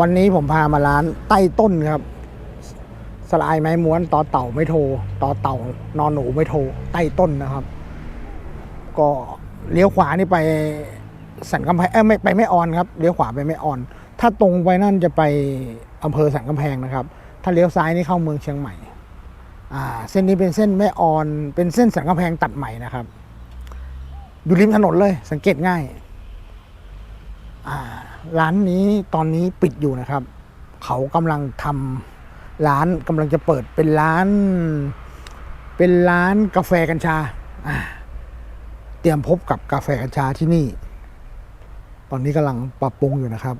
วันนี้ผมพามาร้านใต้ต้นครับ สลายไม้ม้วนต่อเต่าไม่โทรต่อเต่านอนหนูไม่โทรใต้ต้นนะครับ ก็เลี้ยวขวานี่ไปสันกำแพงเอ้ยไม่ไปไม่ออนครับเลี้ยวขวาไปไม่ออน ถ้าตรงไปนั่นจะไปอำเภอสันกำแพงนะครับ ถ้าเลี้ยวซ้ายนี่เข้าเมืองเชียงใหม่อ่าเส้นนี้เป็นเส้นแม่ออน เป็นเส้นสันกำแพงตัดใหม่นะครับอยู่ริมถนนเลย สังเกตง่ายอ่า ร้านนี้ตอนนี้ปิดอยู่นะครับ เขากำลังทำร้านกำลังจะเปิดเป็นร้าน เป็นร้านกาแฟกัญชาอ่าเตรียมพบกับกาแฟกัญชาที่นี่ ตอนนี้กำลังปรับปรุงอยู่นะครับ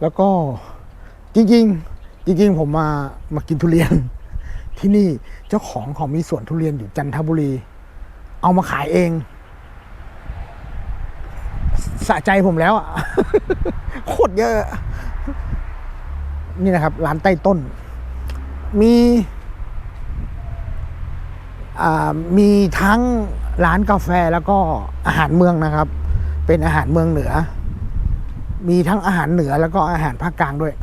แล้วก็จริง ๆ จริง ๆ ผมมามากินทุเรียนที่นี่เจ้าของเขามีสวนทุเรียนอยู่จันทบุรี เอามาขายเอง สะใจผมแล้วอะโคตรเยอะ นี่นะครับ ร้านใต้ต้น มีมีทั้งร้านกาแฟแล้วก็อาหารเมืองนะครับ เป็นอาหารเมืองเหนือ มีทั้งอาหารเหนือแล้วก็อาหารภาคกลางด้วย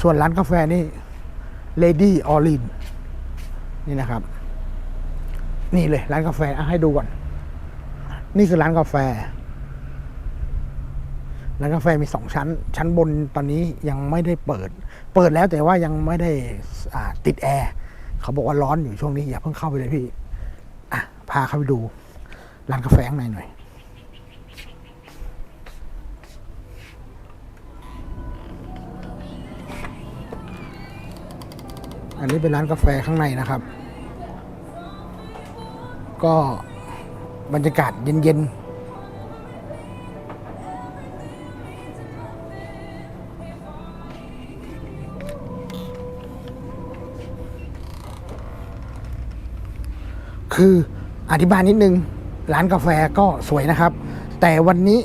ส่วนร้านกาแฟนี่ Lady o r i n นี่นะครับ นี่เลยร้านกาแฟให้ดูก่อน นี่คือร้านกาแฟ ร้านกาแฟมีสองชั้น ชั้นบนตอนนี้ยังไม่ได้เปิด เปิดแล้วแต่ว่ายังไม่ได้ติดแอร์เขาบอกว่าร้อนอยู่ช่วงนี้อย่าเพิ่งเข้าไปเลยพี่อะพาเข้าไปดูร้านกาแฟข้างในหน่อยอันนี้เป็นร้านกาแฟข้างในนะครับ ก็บรรยากาศเย็นๆ คืออธิบายนิดนึง ร้านกาแฟก็สวยนะครับ แต่วันนี้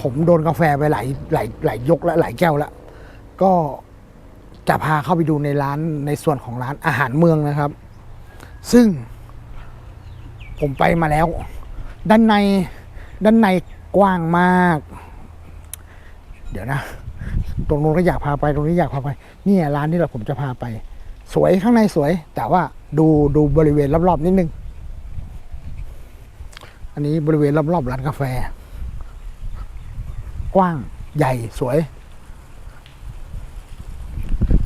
ผมโดนกาแฟไปหลายหลายหลายยกและหลายแก้วล้วก็จะพาเข้าไปดูในร้านในส่วนของร้านอาหารเมืองนะครับ ซึ่ง ผมไปมาแล้ว ด้านในด้านในกว้างมาก เดี๋ยวนะ ตรงนู้นก็อยากพาไปตรงนี้อยากพาไปนี่ร้านที่เราผมจะพาไป สวยข้างในสวย แต่ว่าดูดูบริเวณรอบๆนิดนึง อันนี้บริเวณรอบๆร้านกาแฟ กว้างใหญ่สวย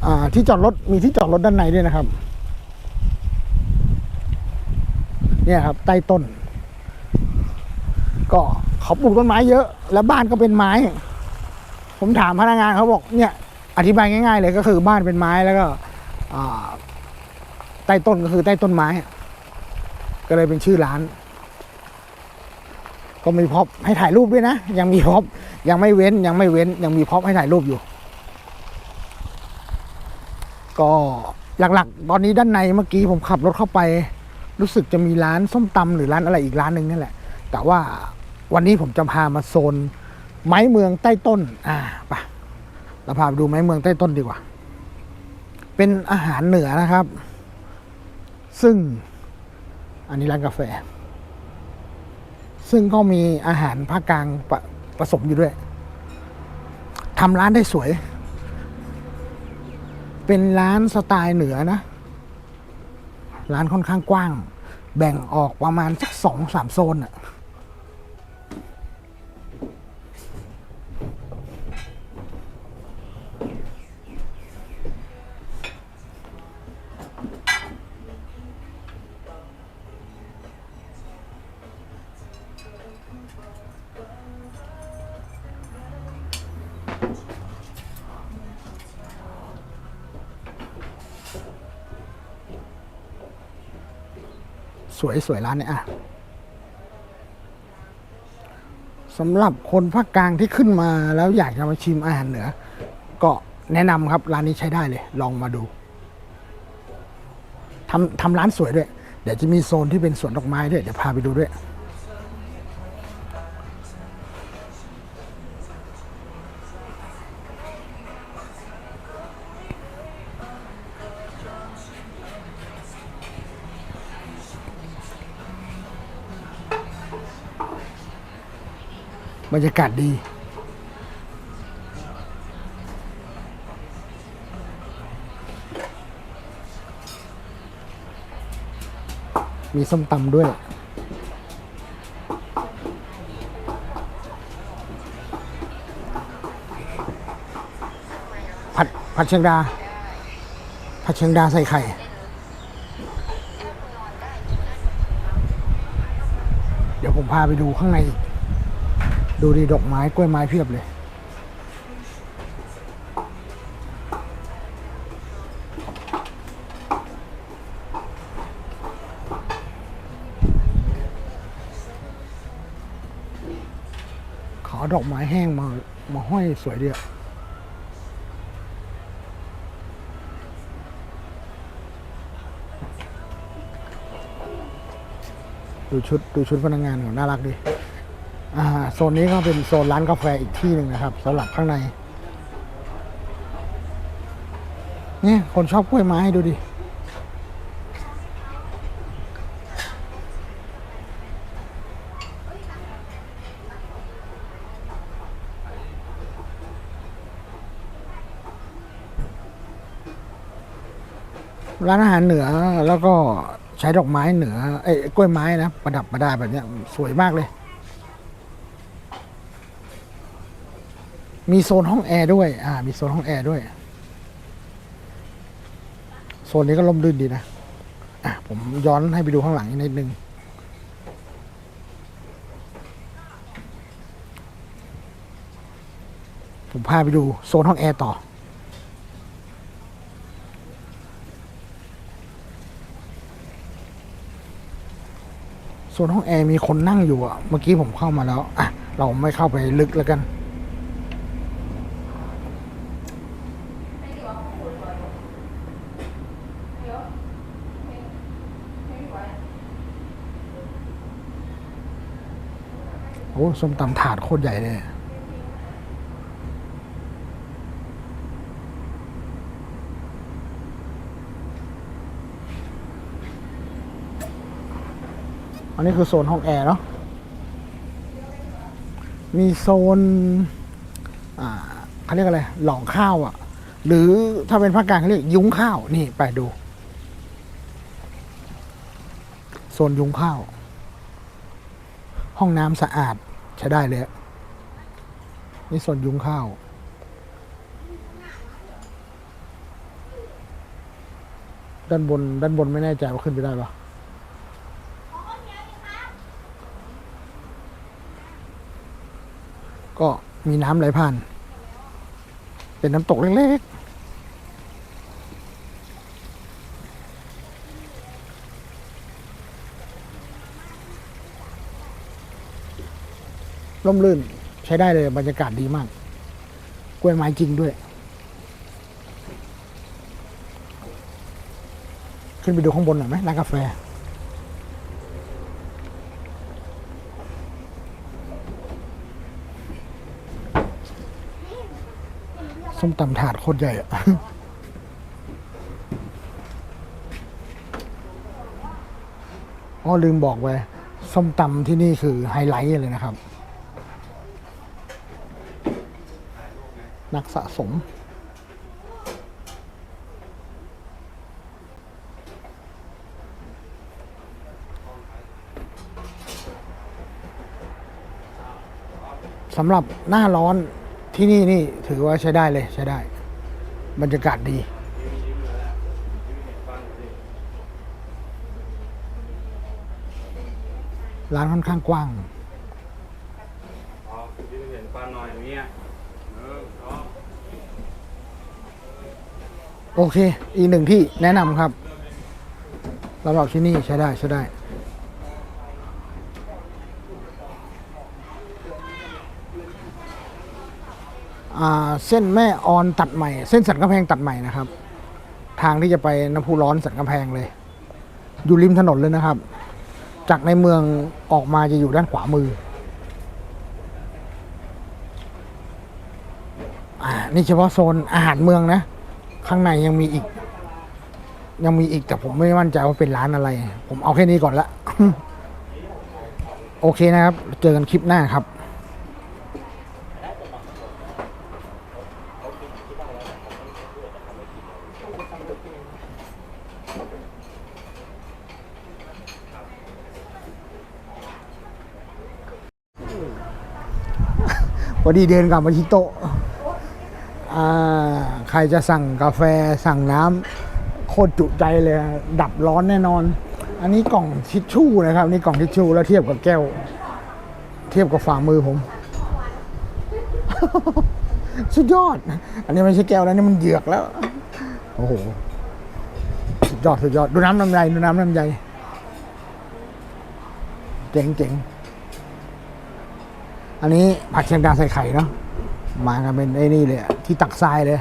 อ่าที่จอดรถมีที่จอดรถด้านในด้วยนะครับ เนี่ยครับ ใต้ต้น ก็เขาปลูกต้นไม้เยอะ แล้วบ้านก็เป็นไม้ ผมถามพนักงานเขาบอกเนี่ยอธิบายง่าย ๆ เลยก็คือบ้านเป็นไม้แล้วก็ใต้ต้นก็คือใต้ต้นไม้ ก็เลยเป็นชื่อร้าน ก็มีพ็อปให้ถ่ายรูปด้วยนะ ยังมีพ็อปยังไม่เว้นยังไม่เว้นยังมีพ็อปให้ถ่ายรูปอยู่ ก็หลักๆ ตอนนี้ด้านในเมื่อกี้ผมขับรถเข้าไป รู้สึกจะมีร้านส้มตำหรือร้านอะไรอีกร้านหนึ่งนั่นแหละ แต่ว่าวันนี้ผมจะพามาโซน ไม้เมืองใต้ต้น อ่าไปเราพาไปดูไม้เมืองใต้ต้นดีกว่า เป็นอาหารเหนือนะครับ ซึ่งอันนี้ร้านกาแฟ ซึ่งก็มีอาหารภาคกลางปผสมอยู่ด้วยทำร้านได้สวย เป็นร้านสไตล์เหนือนะ ร้านค่อนข้างกว้าง แบ่งออกประมาณสักสองสามโซนอะ สวยสวยร้านเนี่ยอะสำหรับคนภาคกลางที่ขึ้นมาแล้วอยากจะมาชิมอาหารเหนือ ก็แนะนำครับร้านนี้ใช้ได้เลย ลองมาดูทำทำร้านสวยด้วย เดี๋ยวจะมีโซนที่เป็นสวนดอกไม้ด้วย เดี๋ยวพาไปดูด้วย บรรยากาศดี มีส้มตำด้วยผัดผัดเชียงดา ผัดเชียงดาใส่ไข่ เดี๋ยวผมพาไปดูข้างใน ดูดีดอกไม้กล้วยไม้เพียบเลย ขอดอกไม้แห้งมา มาห้อยสวยดีอะดูชุด ดูชุดพนักงานของน่ารักดี โซนนี้ก็เป็นโซนร้านกาแฟอีกที่หนึ่งนะครับสำหรับข้างในนี่คนชอบกล้วยไม้ดูดิร้านอาหารเหนือแล้วก็ใช้ดอกไม้เหนือเอ้ยกล้วยไม้นะ ประดับประดาแบบนี้สวยมากเลย มีโซนห้องแอร์ด้วย อ่า มีโซนห้องแอร์ด้วย โซนนี้ก็ล่มรื่นดีนะ อะ ผมย้อนให้ไปดูข้างหลังอีกนิดนึง ผมพาไปดูโซนห้องแอร์ต่อ โซนห้องแอร์มีคนนั่งอยู่อะ เมื่อกี้ผมเข้ามาแล้ว อะ เราไม่เข้าไปลึกแล้วกัน โอ้ส้มตำถาดโคตรใหญ่เลยอันนี้คือโซนห้องแอร์เนาะ มีโซน อ่าเขาเรียกอะไร หลองข้าวอะ่ะ หรือถ้าเป็นภาคกลางเขาเรียกยุ้งข้าว นี่ไปดู โซนยุ้งข้าว ห้องน้ำสะอาดใช้ได้เลย นี่โซนยุ้งข้าว ด้านบน ด้านบนไม่แน่ใจว่าขึ้นไปได้ปะก็มีน้ำไหลผ่าน เป็นน้ำตกเล็กๆ ร่มรื่นใช้ได้เลยบรรยากาศดีมาก กล้วยไม้จริงด้วย ขึ้นไปดูข้างบนหน่อยไหมร้านกาแฟส้มตำถาดโคตรใหญ่อะอ๋อลืมบอกไว้ส้มตำที่นี่คือไฮไลท์เลยนะครับ นักสะสม สำหรับหน้าร้อนที่นี่นี่ถือว่าใช้ได้เลยใช้ได้ บรรยากาศดีร้านค่อนข้างกว้าง อ๋อที่เห็นปลาหน่อยเงี้ยเอออ๋อ โอเค อีกหนึ่งที่แนะนำครับสำหรับที่นี่ใช้ได้ใช้ได้ เส้นแม่ออนตัดใหม่ เส้นสันกำแพงตัดใหม่นะครับ ทางที่จะไปน้ำพุร้อนสันกำแพงเลย อยู่ริมถนนเลยนะครับ จากในเมืองออกมาจะอยู่ด้านขวามืออ่านี่เฉพาะโซนอาหารเมืองนะ ข้างในยังมีอีก ยังมีอีกแต่ผมไม่มั่นใจว่าเป็นร้านอะไร ผมเอาแค่นี้ก่อนละ โอเคนะครับ เจอกันคลิปหน้าครับพอดีเดินกลับมาที่โต๊ะอ่า ใครจะสั่งกาแฟสั่งน้ำโคตรจุใจเลย ดับร้อนแน่นอน อันนี้กล่องทิชชู่นะครับ นี่กล่องทิชชู่แล้วเทียบกับแก้ว เทียบกับฝ่ามือผม สุดยอด อันนี้ไม่ใช่แก้วแล้วนี่มันเหยือกแล้ว โอ้โห สุดยอดสุดยอด ดูน้ำน้ำใยดูน้ำน้ำใยเจ๋งเจ๋งอันนี้ผัดเชียงดาใส่ไข่เนาะมากันเป็นไอ้นี่เลยที่ตักทรายเลย